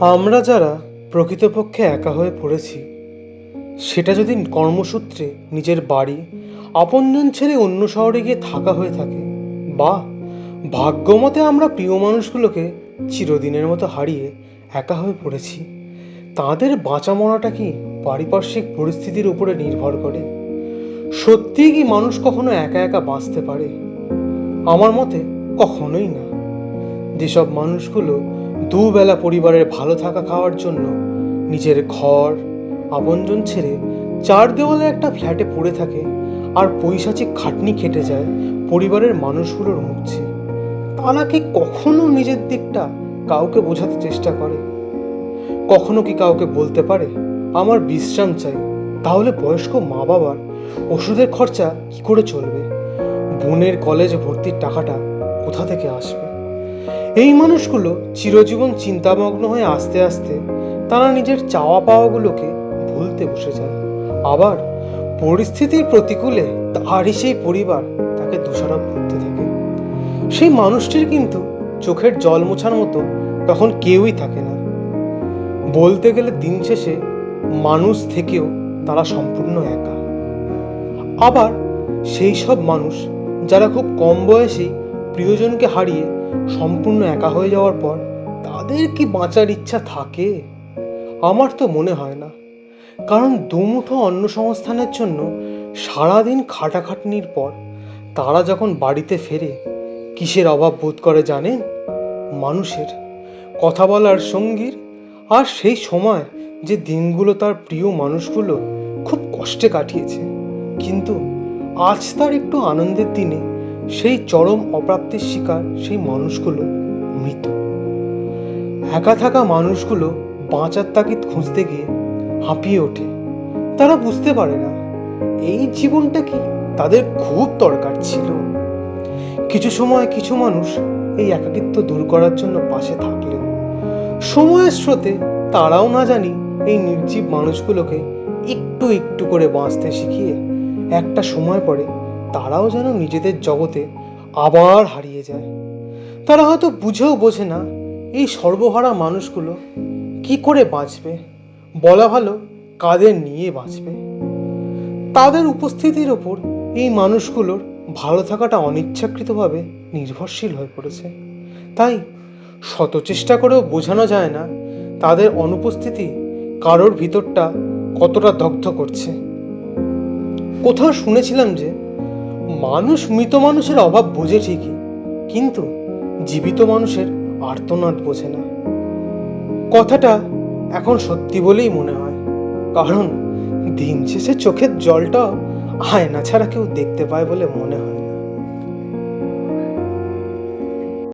আমরা যারা প্রকৃতপক্ষে একা হয়ে পড়েছি, সেটা যদি কর্মসূত্রে নিজের বাড়ি, আপনজন ছেড়ে অন্য শহরে গিয়ে থাকা হয়ে থাকে, বা ভাগ্যমতে আমরা প্রিয় মানুষগুলোকে চিরদিনের মতো হারিয়ে একা হয়ে পড়েছি, তাদের বাঁচা মরাটা কি পারিপার্শ্বিক পরিস্থিতির উপরে নির্ভর করে? সত্যিই কি মানুষ কখনো একা একা বাঁচতে পারে? আমার মতে কখনোই না। যেসব মানুষগুলো দুবেলা পরিবারের ভালো থাকা খাওয়ার জন্য নিজের ঘর আপনজন ছেড়ে চার দেওয়ালে একটা ফ্ল্যাটে পড়ে থাকে আর পৈশাচিক খাটনি খেটে যায় পরিবারের মানুষগুলোর মুখছে তারা কি কখনো নিজের দিকটা কাউকে বোঝাতে চেষ্টা করে? কখনো কি কাউকে বলতে পারে, আমার বিশ্রাম চাই, তাহলে বয়স্ক মা বাবার ওষুধের খরচা কি করে চলবে? বোনের কলেজ ভর্তির টাকাটা কোথা থেকে আসবে? এই মানুষগুলো চিরজীবন চিন্তামগ্ন হয়ে আস্তে আস্তে তারা নিজের চাওয়া পাওয়াগুলোকে ভুলতে বসে যায়। আবার পরিস্থিতির প্রতিকূলে তারই সেই পরিবার তাকে দোষারোপ করতে থাকে। সেই মানুষটির কিন্তু চোখের জল মোছার মতো তখন কেউই থাকে না। বলতে গেলে দিন শেষে মানুষ থেকেও তারা সম্পূর্ণ একা। আবার সেই সব মানুষ যারা খুব কম বয়সেই প্রিয়জনকে হারিয়ে সম্পূর্ণ একা হয়ে যাওয়ার পর তাদের কি বাঁচার ইচ্ছা থাকে? আমার তো মনে হয় না। কারণ দুমুঠো অন্ন সংস্থানের জন্য সারাদিন খাটাখাটনির পর তারা যখন বাড়িতে ফেরে, কিসের অভাব বোধ করে জানেন? মানুষের কথা বলার সঙ্গীর আর সেই সময় যে দিনগুলো তার প্রিয় মানুষগুলো খুব কষ্টে কাটিয়েছে। কিন্তু আজ তার একটু আনন্দের দিনে সেই চরম অপ্রাপ্তির শিকার সেই মানুষগুলো মৃত। একা থাকা মানুষগুলো বাঁচার তাগিদ খুঁজতে গিয়ে হাঁপিয়ে ওঠে। তারা বুঝতে পারে না, এই জীবনটা কি তাদের খুব দরকার ছিল। কিছু সময় কিছু মানুষ এই একাকিত্ব দূর করার জন্য পাশে থাকলেও, সময়ের স্রোতে তারাও না জানি এই নির্জীব মানুষগুলোকে একটু একটু করে বাঁচতে শিখিয়ে একটা সময় পরে তারাও যেন নিজেদের জগতে আবার হারিয়ে যায়। তারা হয়তো বুঝেও বোঝে না এই সর্বহারা মানুষগুলো কি করে বাঁচবে? বলা ভালো, কাদের নিয়ে বাঁচবে? তাদের উপস্থিতির ওপর এই মানুষগুলোর ভালো থাকাটা অনিচ্ছাকৃতভাবে নির্ভরশীল হয়ে পড়েছে। তাই শত চেষ্টা করেও বোঝানো যায় না তাদের অনুপস্থিতি কারোর ভিতরটা কতটা দগ্ধ করছে। কোথাও শুনেছিলাম যে মানুষ মৃত মানুষের অভাব বোঝে ঠিকই, কিন্তু জীবিত মানুষের আর্তনাদ বোঝে না। কথাটা এখন সত্যি বলেই মনে হয়, কারণ দিন শেষে চোখের জলটা আয়না ছাড়া কেউ দেখতে পায় বলে মনে হয়।